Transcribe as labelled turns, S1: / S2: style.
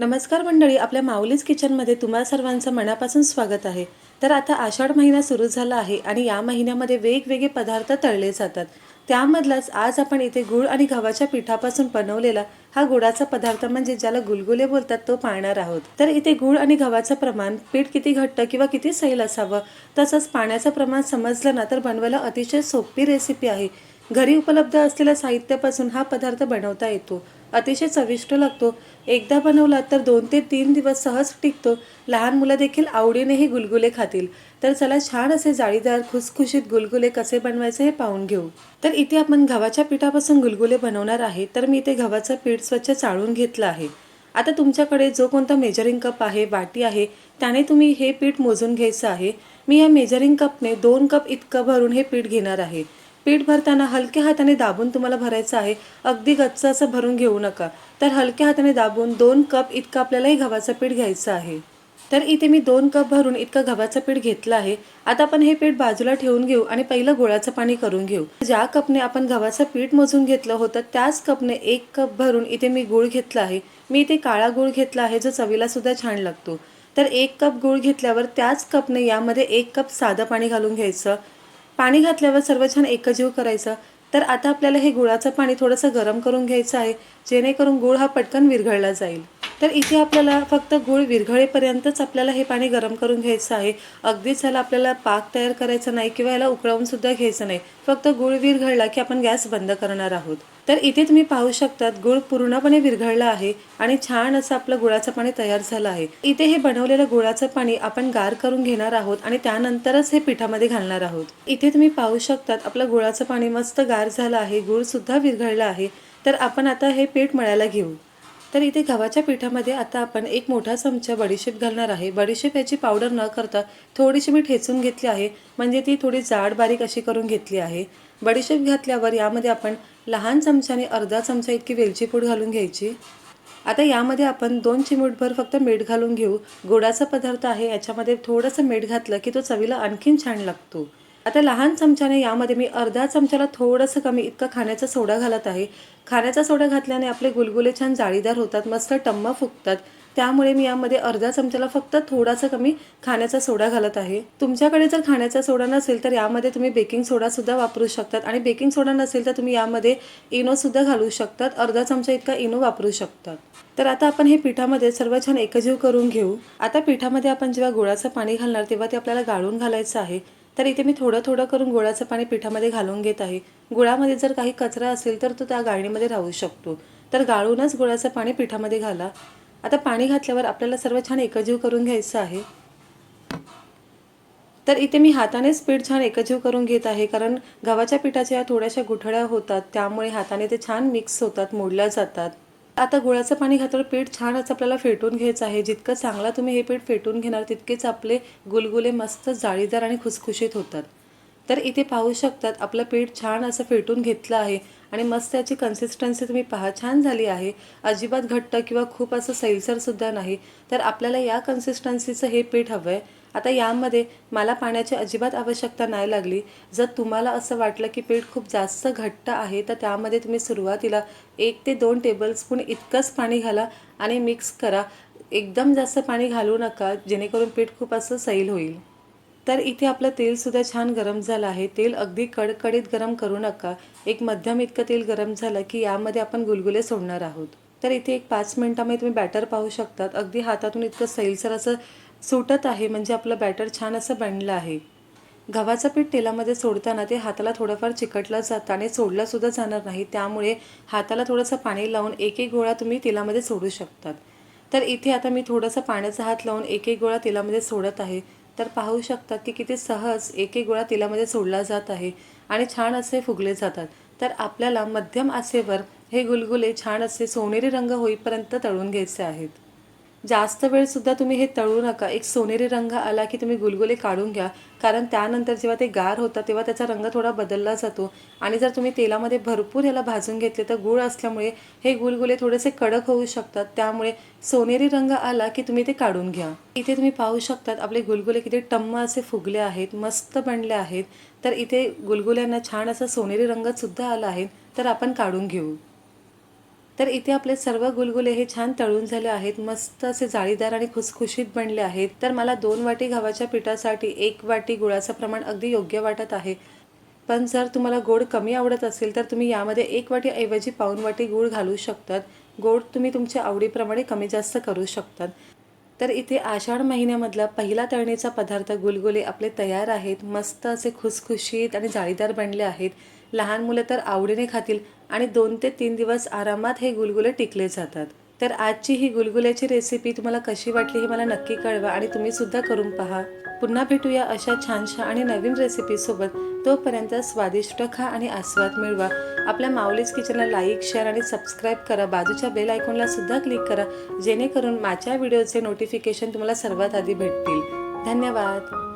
S1: नमस्कार मंडळी आपल्या माऊलीज किचनमध्ये तुम्हा सर्वांचं मनापासून स्वागत आहे. तर आता आषाढ महिना सुरू झाला आहे आणि या महिन्यामध्ये वेगवेगळे पदार्थ तळले जातात. त्यामधलाच आज आपण इथे गुळ आणि गव्हाच्या पिठापासून बनवलेला हा गुळाचा पदार्थ म्हणजे ज्याला गुलगुले बोलतात तो पाहणार आहोत. तर इथे गुळ आणि गव्हाचं प्रमाण पीठ किती घट्ट किंवा किती सैल असावं तसंच पाण्याचं प्रमाण समजलं ना तर बनवायला अतिशय सोपी रेसिपी आहे. घरी उपलब्ध असलेल्या साहित्यापासून हा पदार्थ बनवता येतो. अतिशय चविष्ट लागतो. एकदा बनवला तर दोन ते तीन दिवस सहज टिकतो. लहान मुलं देखील आवडीनेही गुलगुले खातील. तर चला छान असे जाळीदार खुसखुशीत गुलगुले कसे बनवायचे हे पाहून घेऊ. तर इथे आपण गव्हाच्या पिठापासून गुलगुले बनवणार आहे. तर मी इथे गव्हाचं पीठ स्वच्छ चाळून घेतलं आहे. आता तुमच्याकडे जो कोणता मेजरिंग कप आहे वाटी आहे त्याने तुम्ही हे पीठ मोजून घ्यायचं आहे. मी या मेजरिंग कपने दोन कप इतकं भरून हे पीठ घेणार आहे. पीठ भरताना हलक्या हाताने दाबून तुम्हाला भरायचं आहे. अगदी गच्च असं भरून घेऊ नका. तर हलक्या हाताने दाबून दोन कप इतकं आपल्यालाही गव्हाचं पीठ घ्यायचं आहे. तर इथे मी दोन कप भरून इतकं गव्हाचं पीठ घेतलं आहे. आता आपण हे पीठ बाजूला ठेवून घेऊ आणि पहिलं गुळाचं पाणी करून घेऊ. ज्या कपने आपण गव्हाचं पीठ मोजून घेतलं होतं त्याच कपने एक कप भरून इथे मी गूळ घेतला आहे. मी इथे काळा गूळ घेतला आहे जो चवीला सुद्धा छान लागतो. तर एक कप गूळ घेतल्यावर त्याच कपने यामध्ये एक कप साधं पाणी घालून घ्यायचं. पाणी घातल्यावर सर्व छान एकजीव करायचं. तर आता आपल्याला हे गुळाचं पाणी थोडंसं गरम करून घ्यायचं आहे जेणेकरून गुळ हा पटकन विरघळला जाईल. तर इथे आपल्याला फक्त गुळ विरघळेपर्यंतच आपल्याला हे पाणी गरम करून घ्यायचं आहे. अगदीच ह्याला आपल्याला पाक तयार करायचा नाही किंवा याला उकळवूनसुद्धा घ्यायचं नाही. फक्त गुळ विरघळला की आपण गॅस बंद करणार आहोत. तर इथे तुम्ही पाहू शकतात गुळ पूर्णपणे विरघळला आहे आणि छान असं आपलं गुळाचं पाणी तयार झालं आहे. इथे हे बनवलेलं गुळाचं पाणी आपण गार करून घेणार आहोत आणि त्यानंतरच हे पिठामध्ये घालणार आहोत. इथे तुम्ही पाहू शकतात आपलं गुळाचं पाणी मस्त गार झालं आहे गुळ सुद्धा विरघळला आहे. तर आपण आता हे पीठ मळायला घेऊ. तर इथे गव्हाच्या पिठामध्ये आता आपण एक मोठा चमचा बडीशेप घालणार आहे. बडीशेप याची पावडर न करता थोडीशी मी ठेचून घेतली आहे. म्हणजे ती थोडी जाड बारीक अशी करून घेतली आहे. बडीशेप घातल्यावर यामध्ये आपण लहान चमच्याने अर्धा चमचा इतकी वेलची पूड घालून घ्यायची. आता यामध्ये आपण दोन चिमूटभर फक्त मीठ घालून घेऊ. गोडाचा पदार्थ आहे याच्यामध्ये थोडंसं मीठ घातलं की तो चवीला आणखीन छान लागतो. आता लहान चमच्याने यामध्ये मी अर्धा चमच्याला थोडंसं कमी इतका खाण्याचा सोडा घालत आहे. खाण्याचा सोडा घातल्याने आपले गुलगुले छान जाळीदार होतात मस्त टम्म फुगतात. त्यामुळे मी यामध्ये अर्धा चमच्याला फक्त थोडासा कमी खाण्याचा सोडा घालत आहे. तुमच्याकडे जर खाण्याचा सोडा नसेल तर यामध्ये तुम्ही बेकिंग सोडासुद्धा वापरू शकतात आणि बेकिंग सोडा नसेल तर तुम्ही यामध्ये इनोसुद्धा घालू शकतात. अर्धा चमचा इतका इनो वापरू शकतात. तर आता आपण हे पिठामध्ये सर्व छान एकजीव करून घेऊ. आता पिठामध्ये आपण जेव्हा गुळाचं पाणी घालणार तेव्हा ते आपल्याला गाळून घालायचं आहे. तर इथे मी थोडं थोडं करून गुळाचं पाणी पिठामध्ये घालून घेत आहे. गुळामध्ये जर काही कचरा असेल तर तो त्या गाळणीमध्ये राहू शकतो. तर गाळूनच गुळाचं पाणी पिठामध्ये घाला. आता पाणी घातल्यावर आपल्याला सर्व छान एकजीव करून घ्यायचं आहे. तर इथे मी हातानेच पीठ छान एकजीव करून घेत आहे कारण गव्हाच्या पिठाच्या या थोड्याशा गुठळ्या होतात त्यामुळे हाताने ते छान मिक्स होतात मोडल्या जातात. आता गुळाचं पाणी घातल्यावर पीठ छान असं आपल्याला फेटून घ्यायचं आहे. जितकं चांगला तुम्ही हे पीठ फेटून घेणार तितकेच आपले गुलगुले मस्त जाळीदार आणि खुसखुशीत होतात. तर इथे पाहू शकतात आपलं पीठ छान असं फेटून घेतलं आहे आणि मस्त याची कन्सिस्टन्सी तुम्ही पहा छान झाली आहे. अजिबात घट्ट किंवा खूप असं सैलसरसुद्धा नाही. तर आपल्याला या कन्सिस्टन्सीचं हे पीठ हवं आहे आता यामध्ये मला पाण्याची अजिबात आवश्यकता नाही लागली. जर तुम्हाला असं वाटलं की पीठ खूप जास्त घट्ट आहे तर त्यामध्ये तुम्ही सुरुवातीला एक ते दोन टेबलस्पून इतकंच पाणी घाला आणि मिक्स करा. एकदम जास्त पाणी घालू नका जेणेकरून पीठ खूप असं सैल होईल. तर इथे आपलं तेलसुद्धा छान गरम झालं आहे. तेल अगदी कडकडीत गरम करू नका. एक मध्यम इतकं तेल गरम झालं की यामध्ये आपण गुलगुले सोडणार आहोत. तर इथे एक पाच मिनटामध्ये तुम्ही बॅटर पाहू शकतात. अगदी हातातून इतकं सैलसर असं सुटत आहे म्हणजे आपलं बॅटर छान असं बनलं आहे. गव्हाचं पीठ तेलामध्ये सोडताना ते हाताला थोडंफार चिकटलं जातं आणि सोडलंसुद्धा जाणार नाही. त्यामुळे हाताला थोडंसं पाणी लावून एक एक गोळा तुम्ही तेलामध्ये सोडू शकतात. तर इथे आता मी थोडंसं पाण्याचा हात लावून एक एक गोळा तेलामध्ये सोडत आहे. तर पाहू शकतात की किती सहज एक एक गोळा तेलामध्ये सोडला जात आहे आणि छान असे फुगले जातात. तर आपल्याला मध्यम आसेवर हे गुलगुले छान असे सोनेरी रंग होईपर्यंत तळून घ्यायचे आहेत. जास्त वेळसुद्धा तुम्ही हे तळू नका. एक सोनेरी रंग आला की तुम्ही गुलगुले काढून घ्या. कारण त्यानंतर जेव्हा ते गार होतात तेव्हा त्याचा रंग थोडा बदलला जातो. आणि जर तुम्ही तेलामध्ये भरपूर याला भाजून घेतले तर गुळ असल्यामुळे हे गुलगुले थोडेसे कडक होऊ शकतात. त्यामुळे सोनेरी रंग आला की तुम्ही ते काढून घ्या. इथे तुम्ही पाहू शकतात आपले गुलगुले किती टम्म असे फुगले आहेत मस्त बनले आहेत. तर इथे गुलगुल्यांना छान असा सोनेरी रंगसुद्धा आला आहे. तर आपण काढून घेऊ. तर इथे आपले सर्व गुलगुले हे छान तळून झाले आहेत मस्त असे जाळीदार आणि खुसखुशीत बनले आहेत. तर मला दोन वाटी गव्हाच्या पिठासाठी एक वाटी गुळाचं प्रमाण अगदी योग्य वाटत आहे. पण जर तुम्हाला गोड कमी आवडत असेल तर तुम्ही यामध्ये एक वाटी ऐवजी पाऊन वाटी गूळ घालू शकतात. गोड तुम्ही तुमच्या आवडीप्रमाणे कमी जास्त करू शकतात. तर इथे आषाढ महिन्यामधला पहिला तळणीचा पदार्थ गुलगुले आपले तयार आहेत मस्त असे खुसखुशीत आणि जाळीदार बनले आहेत. लहान मुलं तर आवडीने खातील आणि दोन ते तीन दिवस आरामात हे गुलगुले टिकले जातात. तर आजची ही गुलगुल्याची रेसिपी तुम्हाला कशी वाटली हे मला नक्की कळवा आणि तुम्ही सुद्धा करून पहा. पुन्हा भेटूया अशा छानशा आणि नवीन रेसिपीसोबत तोपर्यंत स्वादिष्ट खा आणि आस्वाद मिळवा. आपल्या माऊलीज किचनला लाईक शेअर आणि सबस्क्राईब करा. बाजूच्या बेल आयकॉनला सुद्धा क्लिक करा. जेणेकरून माझ्या व्हिडिओचे नोटिफिकेशन तुम्हाला सर्वात आधी भेटतील. धन्यवाद.